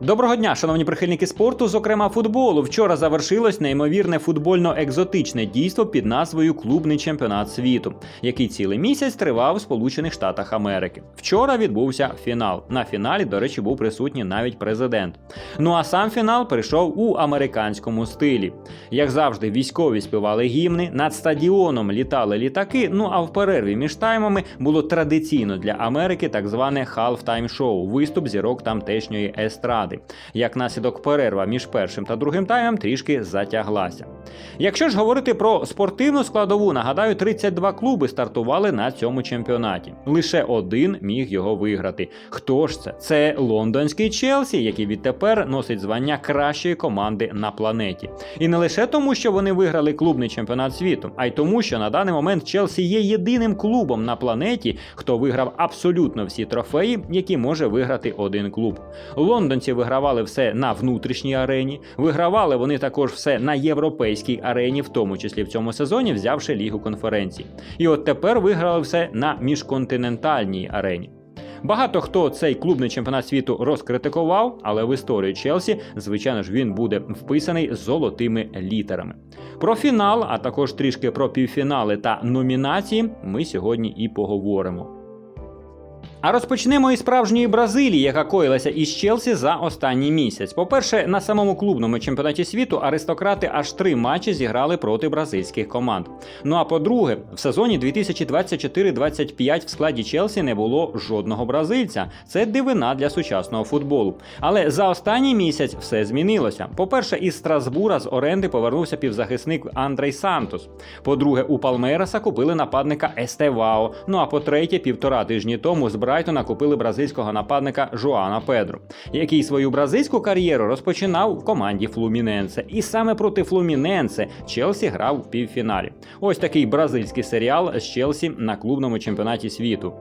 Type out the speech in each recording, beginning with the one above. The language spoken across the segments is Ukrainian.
Доброго дня, шановні прихильники спорту, зокрема футболу. Вчора завершилось неймовірне футбольно-екзотичне дійство під назвою Клубний чемпіонат світу, який цілий місяць тривав у Сполучених Штатах Америки. Вчора відбувся фінал. На фіналі, до речі, був присутній навіть президент. Ну а сам фінал прийшов у американському стилі. Як завжди, військові співали гімни, над стадіоном літали літаки. Ну а в перерві між таймами було традиційно для Америки так зване halftime шоу виступ зірок тамтешньої естради. Як наслідок перерва між першим та другим таймом трішки затяглася. Якщо ж говорити про спортивну складову, нагадаю, 32 клуби стартували на цьому чемпіонаті. Лише один міг його виграти. Хто ж це? Це лондонський Челсі, який відтепер носить звання кращої команди на планеті. І не лише тому, що вони виграли клубний чемпіонат світу, а й тому, що на даний момент Челсі є єдиним клубом на планеті, хто виграв абсолютно всі трофеї, які може виграти один клуб. Лондонці вигравали все на внутрішній арені, вигравали вони також все на європейській арені, в тому числі в цьому сезоні, взявши лігу конференцій. І от тепер виграли все на міжконтинентальній арені. Багато хто цей клубний чемпіонат світу розкритикував, але в історію Челсі, звичайно ж, він буде вписаний золотими літерами. Про фінал, а також трішки про півфінали та номінації ми сьогодні і поговоримо. А розпочнемо із справжньої Бразилії, яка коїлася із Челсі за останній місяць. По-перше, на самому клубному чемпіонаті світу аристократи аж три матчі зіграли проти бразильських команд. Ну а по-друге, в сезоні 2024-25 в складі Челсі не було жодного бразильця. Це дивина для сучасного футболу. Але за останній місяць все змінилося. По-перше, із Страсбура з оренди повернувся півзахисник Андрей Сантос. По-друге, у Палмераса купили нападника Естевао. Ну а по-третє, півтора тижні тому з Брайтона купили бразильського нападника Жоана Педро, який свою бразильську кар'єру розпочинав в команді Флуміненсе. І саме проти Флуміненсе Челсі грав в півфіналі. Ось такий бразильський серіал з Челсі на клубному чемпіонаті світу.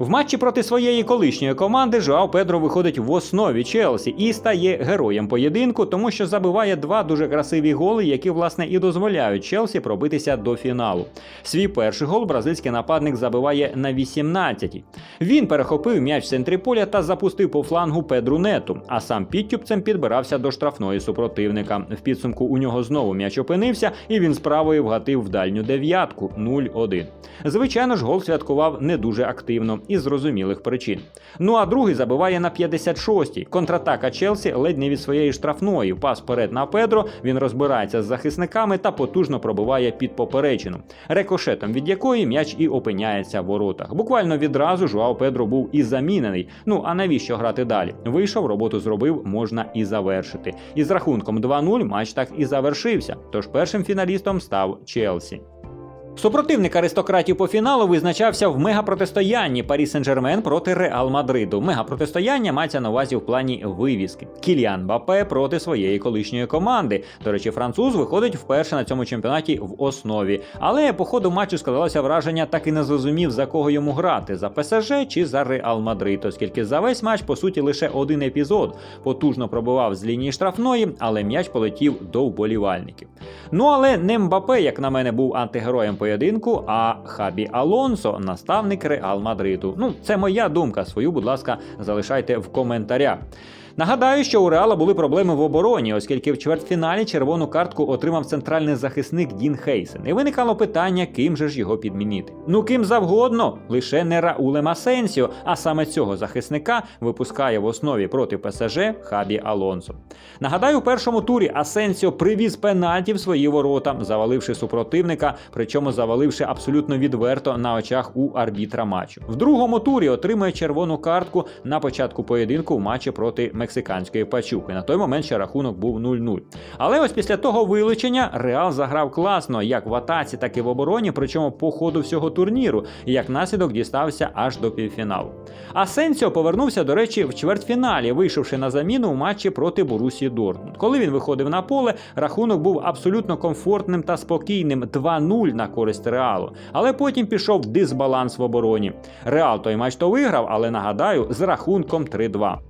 В матчі проти своєї колишньої команди Жоао Педро виходить в основі Челсі і стає героєм поєдинку, тому що забиває два дуже красиві голи, які власне і дозволяють Челсі пробитися до фіналу. Свій перший гол бразильський нападник забиває на 18-й. Він перехопив м'яч в центрі поля та запустив по флангу Педру Нету, а сам підтюпцем підбирався до штрафної супротивника. В підсумку у нього знову м'яч опинився, і він справою вгатив в дальню дев'ятку 0-1. Звичайно ж, гол святкував не дуже активно із зрозумілих причин. Ну а другий забиває на 56-й. Контратака Челсі ледь не від своєї штрафної. Пас вперед на Педро. Він розбирається з захисниками та потужно пробиває під поперечину, рекошетом від якої м'яч і опиняється в воротах. Буквально відразу Жуав Педро був і замінений. Ну а навіщо грати далі? Вийшов, роботу зробив, можна і завершити. І з рахунком 2-0 матч так і завершився. Тож першим фіналістом став Челсі. Супротивник аристократів по фіналу визначався в мегапротистоянні Парі Сен-Жермен проти Реал Мадриду. Мегапротистояння мається на увазі в плані вивіски. Кіліан Бапе проти своєї колишньої команди. До речі, француз виходить вперше на цьому чемпіонаті в основі. Але по ходу матчу складалося враження, так і не зрозумів, за кого йому грати: за ПСЖ чи за Реал Мадрид, оскільки за весь матч, по суті, лише один епізод потужно пробивав з лінії штрафної, але м'яч полетів до вболівальників. Ну але не Мбапе, як на мене, був антигероєм поєдинку, а Хабі Алонсо, наставник Реал Мадриду. Ну, це моя думка. Свою, будь ласка, залишайте в коментарях. Нагадаю, що у Реала були проблеми в обороні, оскільки в чвертьфіналі червону картку отримав центральний захисник Дін Хейсен. І виникало питання, ким же ж його підмінити. Ну ким завгодно, лише не Раулем Асенсіо, а саме цього захисника випускає в основі проти ПСЖ Хабі Алонсо. Нагадаю, у першому турі Асенсіо привіз пенальті в свої ворота, заваливши супротивника, причому заваливши абсолютно відверто на очах у арбітра матчу. В другому турі отримує червону картку на початку поєдинку в матчі проти мексиканської пачуки. На той момент ще рахунок був 0-0. Але ось після того вилучення Реал заграв класно, як в атаці, так і в обороні, причому по ходу всього турніру, і як наслідок дістався аж до півфіналу. Асенсіо повернувся, до речі, в чвертьфіналі, вийшовши на заміну у матчі проти Борусії Дортмунд. Коли він виходив на поле, рахунок був абсолютно комфортним та спокійним 2-0 на користь Реалу. Але потім пішов дисбаланс в обороні. Реал той матч то виграв, але нагадаю, з рахунком 3-2.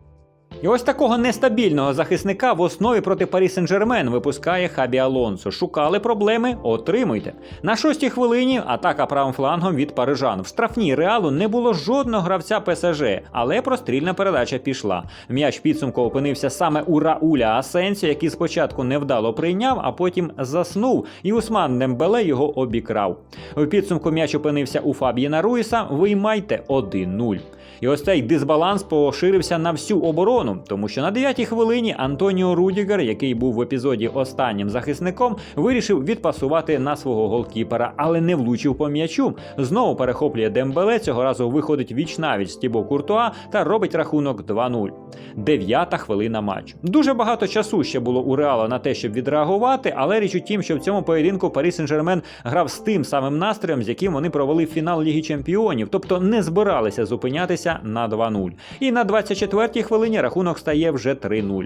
І ось такого нестабільного захисника в основі проти Парі Сен-Жермен випускає Хабі Алонсо. Шукали проблеми, отримуйте. На шостій хвилині атака правим флангом від парижан. В штрафній реалу не було жодного гравця ПСЖ, але прострільна передача пішла. М'яч підсумку опинився саме у Рауля Асенсіо, який спочатку невдало прийняв, а потім заснув, і Усман Дембеле його обікрав. В підсумку м'яч опинився у Фаб'єна Руїса. Виймайте 1-0. І ось цей дисбаланс поширився на всю оборону, тому що на 9-й хвилині Антоніо Рудігер, який був в епізоді останнім захисником, вирішив відпасувати на свого голкіпера, але не влучив по м'ячу. Знову перехоплює Дембеле. Цього разу виходить віч навіть з Тібо Куртуа та робить рахунок 2-0. Дев'ята хвилина матчу. Дуже багато часу ще було у Реала на те, щоб відреагувати, але річ у тім, що в цьому поєдинку Парі Сен-Жермен грав з тим самим настроєм, з яким вони провели фінал Ліги Чемпіонів, тобто не збиралися зупинятися на 2-0. І на 24-й хвилині рахунок стає вже 3-0.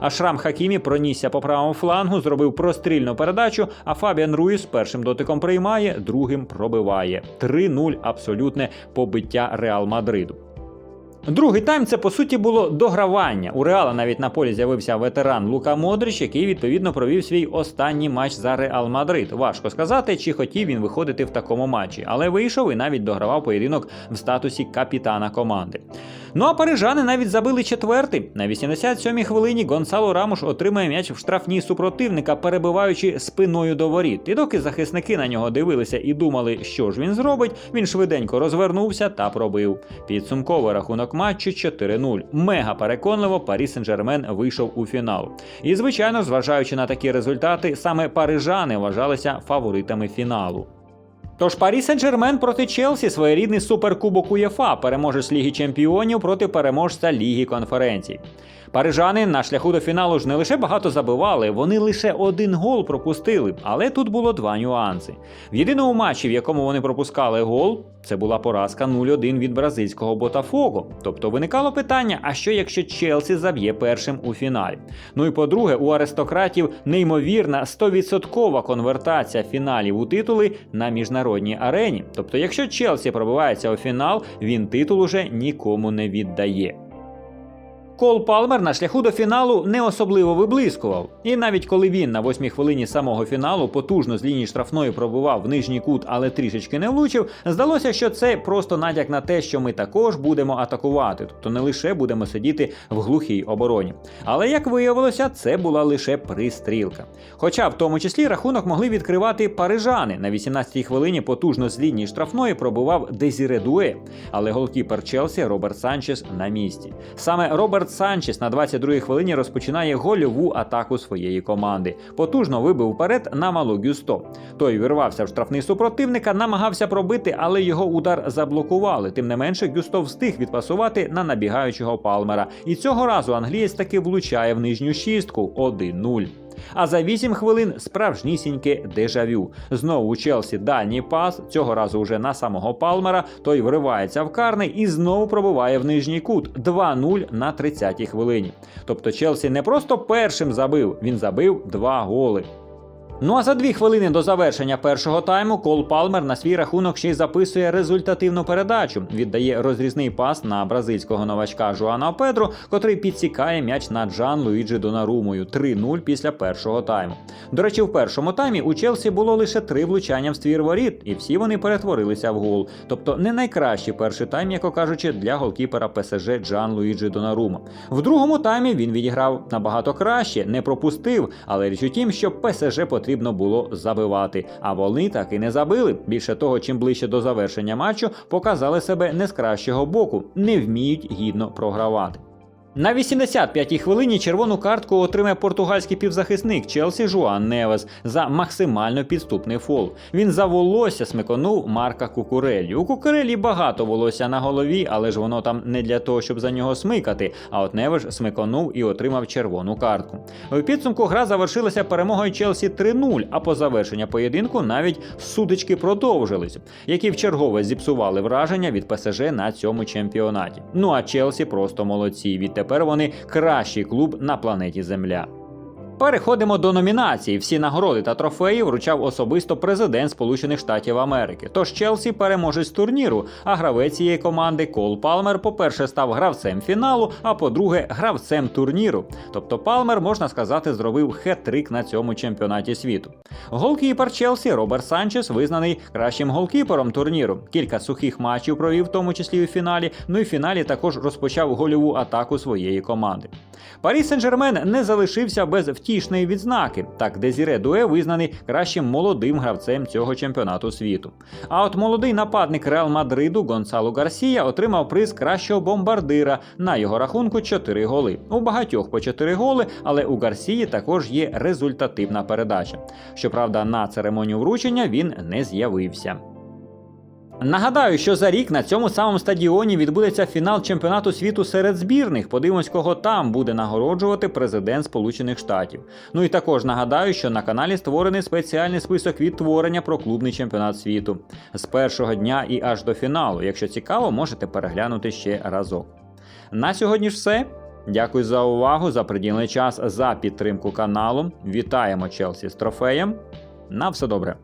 А Шрам Хакімі пронісся по правому флангу, зробив прострільну передачу, а Фабіан Руїс першим дотиком приймає, другим пробиває. 3-0 абсолютне побиття Реал Мадриду. Другий тайм це по суті було догравання. У Реала навіть на полі з'явився ветеран Лука Модрич, який відповідно провів свій останній матч за Реал Мадрид. Важко сказати, чи хотів він виходити в такому матчі, але вийшов і навіть догравав поєдинок в статусі капітана команди. Ну а парижани навіть забили четвертий. На 87-й хвилині Гонсало Рамуш отримає м'яч в штрафній супротивника, перебиваючи спиною до воріт. І доки захисники на нього дивилися і думали, що ж він зробить, він швиденько розвернувся та пробив. Підсумковий рахунок матчу 4-0. Мега переконливо Парі Сен-Жермен вийшов у фінал. І, звичайно, зважаючи на такі результати, саме парижани вважалися фаворитами фіналу. Тож Парі Сен-Жермен проти Челсі своєрідний суперкубок УЄФА, переможець Ліги Чемпіонів проти переможця Ліги конференцій. Парижани на шляху до фіналу ж не лише багато забивали, вони лише один гол пропустили, але тут було два нюанси. В єдиному матчі, в якому вони пропускали гол, це була поразка 0-1 від бразильського Ботафого. Тобто виникало питання: а що якщо Челсі заб'є першим у фіналі? Ну і по-друге, у аристократів неймовірна 100% конвертація фіналів у титули на міжнародній арені. Тобто, якщо Челсі пробивається у фінал, він титул уже нікому не віддає. Кол Палмер на шляху до фіналу не особливо виблискував. І навіть коли він на восьмій хвилині самого фіналу потужно з лінії штрафної пробував в нижній кут, але трішечки не влучив, здалося, що це просто натяк на те, що ми також будемо атакувати, тобто не лише будемо сидіти в глухій обороні. Але як виявилося, це була лише пристрілка. Хоча в тому числі рахунок могли відкривати парижани. На 18-й хвилині потужно з лінії штрафної пробував Дезіре Дуе, але голкіпер Челсі Роберт Санчес на місці. Саме Роберт Санчес на 22-й хвилині розпочинає гольову атаку своєї команди. Потужно вибив вперед на Малу Гюсто. Той вирвався в штрафний супротивника, намагався пробити, але його удар заблокували. Тим не менше, Гюсто встиг відпасувати на набігаючого Палмера. І цього разу англієць таки влучає в нижню шістку 1-0. А за 8 хвилин справжнісіньке дежавю. Знову у Челсі дальній пас, цього разу вже на самого Палмера. Той вривається в карний і знову пробиває в нижній кут 2-0 на 30-й хвилині. Тобто Челсі не просто першим забив, він забив два голи. Ну а за дві хвилини до завершення першого тайму Кол Палмер на свій рахунок ще й записує результативну передачу. Віддає розрізний пас на бразильського новачка Жуана Педро, котрий підсікає м'яч на Джан Луїджі Донарумою 3-0 після першого тайму. До речі, в першому таймі у Челсі було лише три влучання в ствір воріт, і всі вони перетворилися в гол. Тобто не найкращий перший тайм, яко кажучи, для голкіпера ПСЖ Джан Луїджі Донарума. В другому таймі він відіграв набагато краще, не пропустив, але річ у тім, що ПСЖ потрібно було забивати. А вони так і не забили. Більше того, чим ближче до завершення матчу, показали себе не з кращого боку, не вміють гідно програвати. На 85-й хвилині червону картку отримає португальський півзахисник Челсі Жуан Невес за максимально підступний фол. Він за волосся смиконув Марка Кукурелі. У Кукурелі багато волосся на голові, але ж воно там не для того, щоб за нього смикати. А от Невеш смиконув і отримав червону картку. У підсумку гра завершилася перемогою Челсі 3-0, а по завершенню поєдинку навіть судочки продовжились, які вчергове зіпсували враження від ПСЖ на цьому чемпіонаті. Ну а Челсі просто молодці. Відтепер вони кращий клуб на планеті Земля. Переходимо до номінацій. Всі нагороди та трофеї вручав особисто президент Сполучених Штатів Америки. Тож Челсі переможець турніру, а гравець цієї команди Кол Палмер, по-перше, став гравцем фіналу, а по-друге, гравцем турніру. Тобто Палмер, можна сказати, зробив хет-трик на цьому чемпіонаті світу. Голкіпер Челсі Роберт Санчес визнаний кращим голкіпером турніру. Кілька сухих матчів провів, в тому числі у фіналі. Ну і в фіналі також розпочав гольову атаку своєї команди. Парі Сен-Жермен не залишився без втішної відзнаки. Так, Дезіре Дуе визнаний кращим молодим гравцем цього чемпіонату світу. А от молодий нападник Реал Мадриду Гонсало Гарсія отримав приз кращого бомбардира. На його рахунку 4 голи. У багатьох по 4 голи, але у Гарсії також є результативна передача. Щоправда, на церемонію вручення він не з'явився. Нагадаю, що за рік на цьому самому стадіоні відбудеться фінал чемпіонату світу серед збірних. Подивимось, кого там буде нагороджувати президент Сполучених Штатів. Ну і також нагадаю, що на каналі створений спеціальний список відтворення про клубний чемпіонат світу з першого дня і аж до фіналу. Якщо цікаво, можете переглянути ще разок. На сьогодні ж все. Дякую за увагу, за приділений час, за підтримку каналу. Вітаємо Челсі з трофеєм. На все добре.